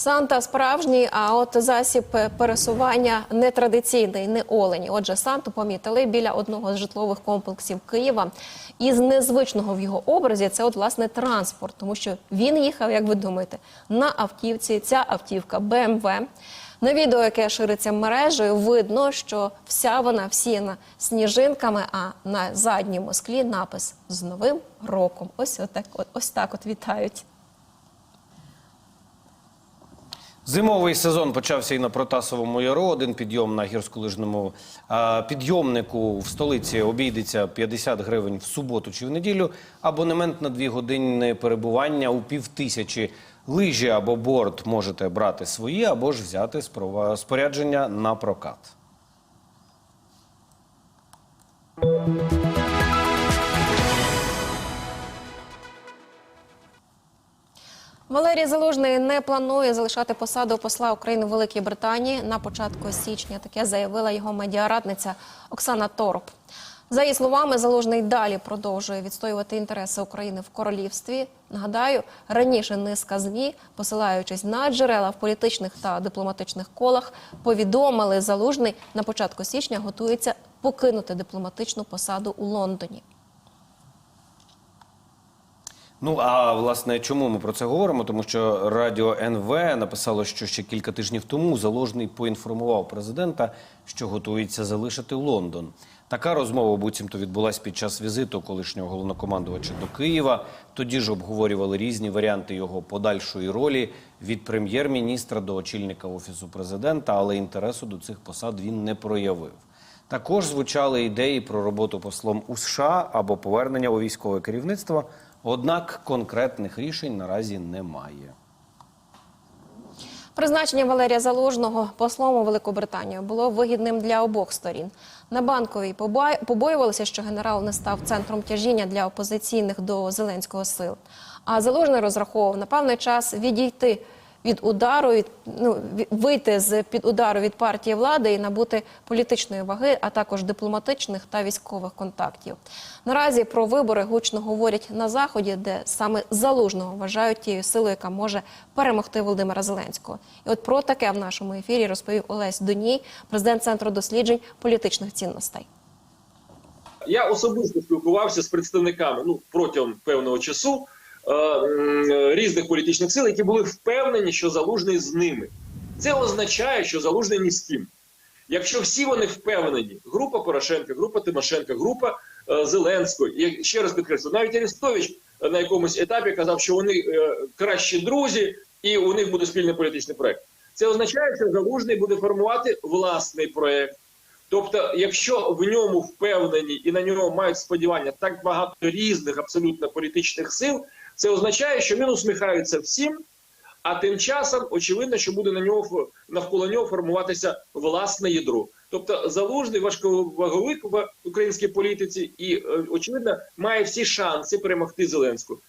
Санта справжній, а от засіб пересування нетрадиційний, не олені. Отже, Санту помітили біля одного з житлових комплексів Києва. Із незвичного в його образі це от власне транспорт, тому що він їхав, як ви думаєте, на автівці. Ця автівка BMW. На відео, яке шириться мережею, видно, що вся вона всіяна сніжинками, а на задньому склі напис з Новим роком. Ось отак, от, ось так от вітають. Зимовий сезон почався і на Протасовому яру. Один підйом на гірськолижному підйомнику в столиці обійдеться 50 гривень в суботу чи в неділю. Абонемент на дві години перебування у півтисячі. Лижі або борт можете брати свої, або ж взяти спорядження на прокат. Валерій Залужний не планує залишати посаду посла України в Великій Британії на початку січня. Таке заявила його медіарадниця Оксана Тороп. За її словами, Залужний далі продовжує відстоювати інтереси України в королівстві. Нагадаю, раніше низка змі, посилаючись на джерела в політичних та дипломатичних колах, повідомили Залужний на початку січня готується покинути дипломатичну посаду у Лондоні. Ну а власне, чому ми про це говоримо? Тому що радіо НВ написало, що ще кілька тижнів тому Залужний поінформував президента, що готується залишити Лондон. Така розмова буцімто відбулась під час візиту колишнього головнокомандувача до Києва. Тоді ж обговорювали різні варіанти його подальшої ролі від прем'єр-міністра до очільника офісу президента, але інтересу до цих посад він не проявив. Також звучали ідеї про роботу послом у США або повернення у військове керівництво. Однак конкретних рішень наразі немає. Призначення Валерія Залужного послом у Великобританію було вигідним для обох сторін. На банковій побоювалися, що генерал не став центром тяжіння для опозиційних до Зеленського сил. А Залужний розраховував на певний час відійти від удару, від ну вийти з під удару від партії влади і набути політичної ваги, а також дипломатичних та військових контактів. Наразі про вибори гучно говорять на заході, де саме залужного вважають тією силою, яка може перемогти Володимира Зеленського. І от про таке в нашому ефірі розповів Олесь Доній, президент центру досліджень політичних цінностей. Я особисто спілкувався з представниками ну протягом певного часу різних політичних сил, які були впевнені, що залужний з ними. Це означає, що залужний ні з ким. Якщо всі вони впевнені, група Порошенка, група Тимошенка, група е, Зеленського, і ще раз підкреслю, навіть Арестович е, на якомусь етапі казав, що вони е, кращі друзі, і у них буде спільний політичний проект. Це означає, що залужний буде формувати власний проект. Тобто, якщо в ньому впевнені і на нього мають сподівання так багато різних абсолютно політичних сил, це означає, що він усміхається всім, а тим часом очевидно, що буде на нього навколо нього формуватися власне ядро. Тобто залужний важковаговик в українській політиці і е, очевидно має всі шанси перемогти Зеленського.